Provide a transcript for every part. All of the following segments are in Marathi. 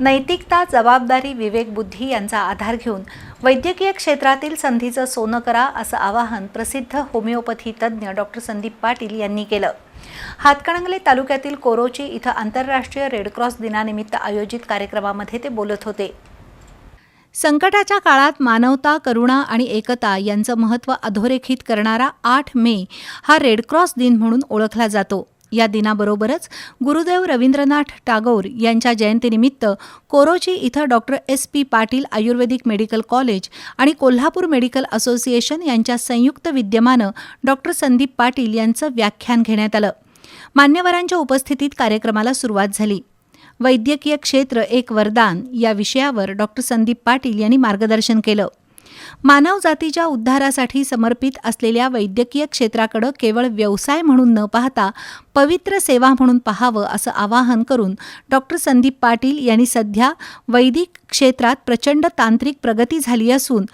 नैतिकता जबाबदारी विवेक बुद्धी यांचा आधार घेऊन वैद्यकीय क्षेत्रातील संधीचं सोनं करा असं आवाहन प्रसिद्ध होमिओपॅथी तज्ज्ञ डॉक्टर संदीप पाटील यांनी केलं. हातकणंगले तालुक्यातील कोरोची इथं आंतरराष्ट्रीय रेडक्रॉस दिनानिमित्त आयोजित कार्यक्रमामध्ये ते बोलत होते. संकटाच्या काळात मानवता करुणा आणि एकता यांचं महत्त्व अधोरेखित करणारा आठ मे हा रेडक्रॉस दिन म्हणून ओळखला जातो. या दिनाबरोबरच गुरुदेव रवींद्रनाथ टागोर यांच्या जयंतीनिमित्त कोरोची इथं doctor S P Patil Ayurvedic medical college आणि कोल्हापूर मेडिकल असोसिएशन यांच्या संयुक्त विद्यमानं डॉक्टर संदीप पाटील यांचं व्याख्यान घेण्यात आलं. मान्यवरांच्या उपस्थितीत कार्यक्रमाला सुरुवात झाली. वैद्यकीय क्षेत्र एक वरदान या विषयावर डॉक्टर संदीप पाटील यांनी मार्गदर्शन केलं. मानव जातीच्या उद्धारासाठी समर्पित असलेल्या वैद्यकीय क्षेत्राकडे केवळ व्यवसाय म्हणून न पाहता पवित्र सेवा म्हणून पाहावं असं आवाहन करून डॉक्टर संदीप पाटील यांनी सध्या वैदिक क्षेत्रात प्रचंड तांत्रिक प्रगती झाली असून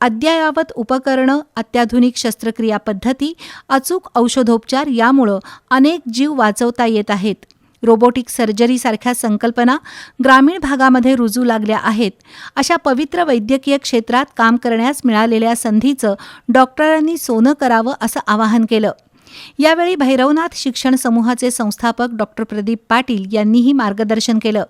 अद्ययावत उपकरणं अत्याधुनिक शस्त्रक्रिया पद्धती अचूक औषधोपचार यामुळं अनेक जीव वाचवता येत आहेत. रोबोटिक सर्जरीसारख्या संकल्पना ग्रामीण भागामध्ये रुजू लागल्या आहेत. अशा पवित्र वैद्यकीय क्षेत्रात काम करण्यास मिळालेल्या संधीचं डॉक्टरांनी सोनं करावं असं आवाहन केलं. यावेळी भैरवनाथ शिक्षण समूहाचे संस्थापक डॉक्टर प्रदीप पाटील यांनीही मार्गदर्शन केलं.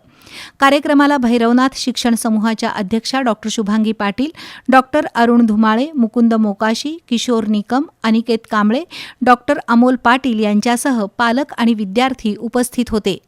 कार्यक्रमाला भैरवनाथ शिक्षण समूहाच्या अध्यक्षा doctor Shubhangi Patil doctor Arun Dhumale Mukund Mokashi Kishor Nikam Aniket Kamble doctor Amol Patil यांच्यासह पालक आणि विद्यार्थी उपस्थित होते.